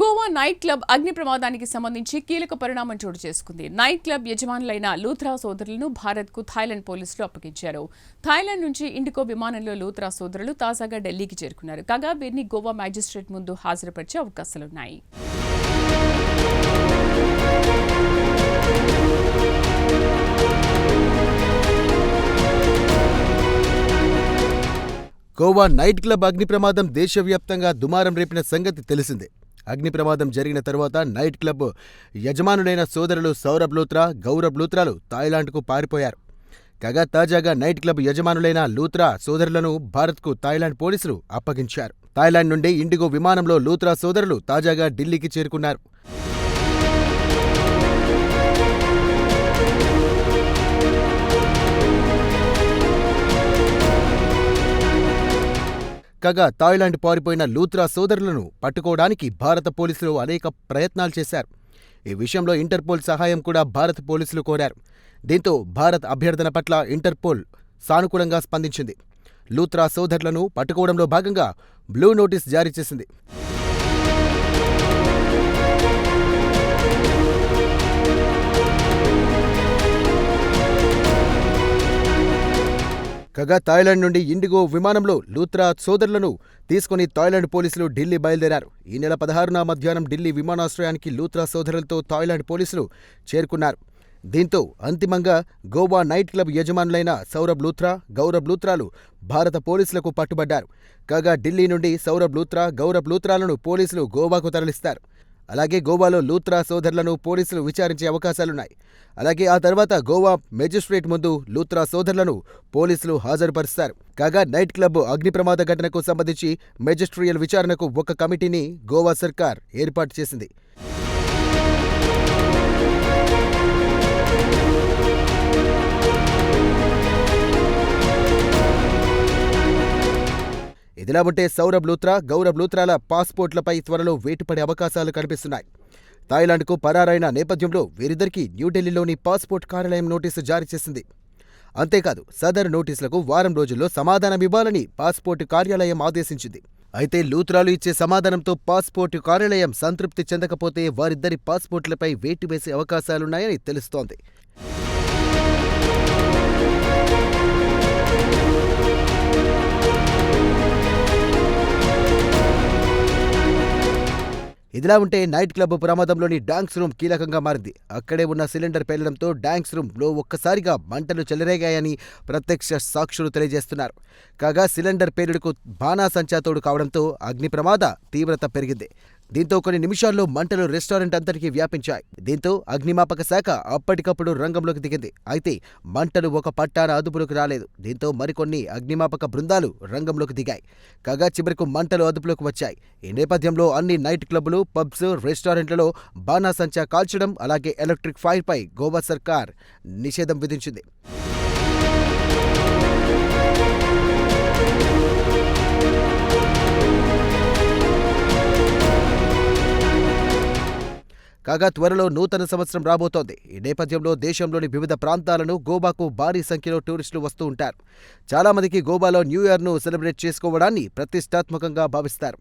Goa night club అగ్ని ప్రమాదానికి సంబంధించి కీలక పరిణామం చోటు చేసుకుంది. నైట్ క్లబ్ యజమానులైన లూథ్రా సోదరులను భారత్కు థాయిలాండ్ పోలీసులు అప్పగించారు. థాయిలాండ్ నుంచి ఇండికో విమానంలో లూథ్రా సోదరులు తాజాగా ఢిల్లీకి చేరుకున్నారు. కాగా వీరిని గోవా మ్యాజిస్ట్రేట్ ముందు హాజరుపరిచే అవకాశాలున్నాయి. గోవా నైట్ క్లబ్ అగ్ని ప్రమాదం దేశవ్యాప్తంగా దుమారం రేపిన సంగతి తెలిసిందే. అగ్ని ప్రమాదం జరిగిన తరువాత నైట్ క్లబ్ యజమానులైన సోదరులు సౌరభ్ లూత్రా గౌరవ్ లూత్రాలు థాయిలాండ్కు పారిపోయారు. కాగా తాజాగా నైట్ క్లబ్ యజమానులైన లూత్రా సోదరులను భారత్కు థాయిలాండ్ పోలీసులు అప్పగించారు. థాయిలాండ్ నుండి ఇండిగో విమానంలో లూత్రా సోదరులు తాజాగా ఢిల్లీకి చేరుకున్నారు. కాగా థాయిలాండ్ పారిపోయిన లూత్రా సోదరులను పట్టుకోవడానికి భారత పోలీసులు అనేక ప్రయత్నాలు చేశారు. ఈ విషయంలో ఇంటర్పోల్ సహాయం కూడా భారత పోలీసులు కోరారు. దీంతో భారత్ అభ్యర్థన పట్ల ఇంటర్పోల్ సానుకూలంగా స్పందించింది. లూత్రా సోదరులను పట్టుకోవడంలో భాగంగా బ్లూ నోటీస్ జారీ చేసింది. కాగా థాయిలాండ్ నుండి ఇండిగో విమానంలో లూత్రా సోదరులను తీసుకుని థాయిలాండ్ పోలీసులు ఢిల్లీ బయలుదేరారు. ఈ నెల పదహారున మధ్యాహ్నం ఢిల్లీ విమానాశ్రయానికి లూత్రా సోదరులతో థాయిలాండ్ పోలీసులు చేరుకున్నారు. దీంతో అంతిమంగా గోవా నైట్ క్లబ్ యజమానులైన సౌరభ్ లూత్రా గౌరవ్ లూత్రాలు భారత పోలీసులకు పట్టుబడ్డారు. కాగా ఢిల్లీ నుండి సౌరభ్ లూత్రా గౌరవ్ లూత్రాలను పోలీసులు గోవాకు తరలిస్తారు. అలాగే గోవాలో లూత్రా సోదరులను పోలీసులు విచారించే అవకాశాలున్నాయి. అలాగే ఆ తర్వాత గోవా మెజిస్ట్రేట్ ముందు లూత్రా సోదరులను పోలీసులు హాజరుపరుస్తారు. కాగా నైట్ క్లబ్ అగ్ని ప్రమాద ఘటనకు సంబంధించి మెజిస్ట్రియల్ విచారణకు ఒక కమిటీని గోవా సర్కార్ ఏర్పాటు చేసింది. ఇలా ఉంటే సౌరభ్ లూత్రా గౌరవ్ లూత్రాల పాస్పోర్ట్లపై త్వరలో వేటుపడే అవకాశాలు కనిపిస్తున్నాయి. థాయిలాండ్కు పరారైన నేపథ్యంలో వీరిద్దరికీ న్యూఢిల్లీలోని పాస్పోర్ట్ కార్యాలయం నోటీసు జారీ చేసింది. అంతేకాదు సదర్ నోటీసులకు వారం రోజుల్లో సమాధానమివ్వాలని పాస్పోర్ట్ కార్యాలయం ఆదేశించింది. అయితే లూత్రాలు ఇచ్చే సమాధానంతో పాస్పోర్ట్ కార్యాలయం సంతృప్తి చెందకపోతే వారిద్దరి పాస్పోర్ట్లపై వేటు వేసే అవకాశాలున్నాయని తెలుస్తోంది. ఇదిలా ఉంటే నైట్ క్లబ్ ప్రమాదంలోని డాన్స్ రూమ్ కీలకంగా మారింది. అక్కడే ఉన్న సిలిండర్ పేలడంతో డాన్స్ రూమ్లో ఒక్కసారిగా మంటలు చెలరేగాయని ప్రత్యక్ష సాక్షులు తెలియజేస్తున్నారు. కాగా సిలిండర్ పేలుడుకు బాణాసంచా తోడు కావడంతో అగ్ని ప్రమాద తీవ్రత పెరిగింది. దీంతో కొన్ని నిమిషాల్లో మంటలు రెస్టారెంట్ అంతటికీ వ్యాపించాయి. దీంతో అగ్నిమాపక శాఖ అప్పటికప్పుడు రంగంలోకి దిగింది. అయితే మంటలు ఒక పట్టాన అదుపులోకి రాలేదు. దీంతో మరికొన్ని అగ్నిమాపక బృందాలు రంగంలోకి దిగాయి. కాగా చివరకు మంటలు అదుపులోకి వచ్చాయి. ఈ నేపథ్యంలో అన్ని నైట్ క్లబ్లు పబ్స్ రెస్టారెంట్లలో బాణాసంచా కాల్చడం అలాగే ఎలక్ట్రిక్ ఫైర్పై గోవా సర్కార్ నిషేధం విధించింది. కాగా త్వరలో నూతన సంవత్సరం రాబోతోంది. ఈ నేపథ్యంలో దేశంలోని వివిధ ప్రాంతాలను గోవాకు భారీ సంఖ్యలో టూరిస్టులు వస్తూ ఉంటారు. చాలామందికి గోవాలో న్యూ ఇయర్ను సెలబ్రేట్ చేసుకోవడాన్ని ప్రతిష్టాత్మకంగా భావిస్తారు.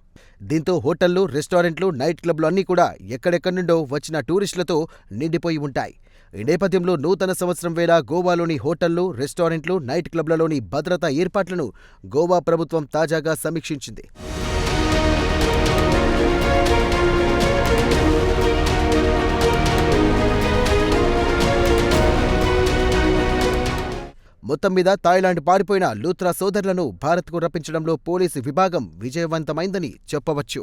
దీంతో హోటళ్ళు రెస్టారెంట్లు నైట్ క్లబ్లు అన్నీ కూడా ఎక్కడెక్కడి నుండో వచ్చిన టూరిస్టులతో నిండిపోయి ఉంటాయి. ఈ నేపథ్యంలో నూతన సంవత్సరం వేళ గోవాలోని హోటళ్ళు రెస్టారెంట్లు నైట్ క్లబ్లలోని భద్రతా ఏర్పాట్లను గోవా ప్రభుత్వం తాజాగా సమీక్షించింది. మొత్తం మీద థాయిలాండ్ పారిపోయిన లూత్రా సోదరులను భారత్కు రప్పించడంలో పోలీసు విభాగం విజయవంతమైందని చెప్పవచ్చు.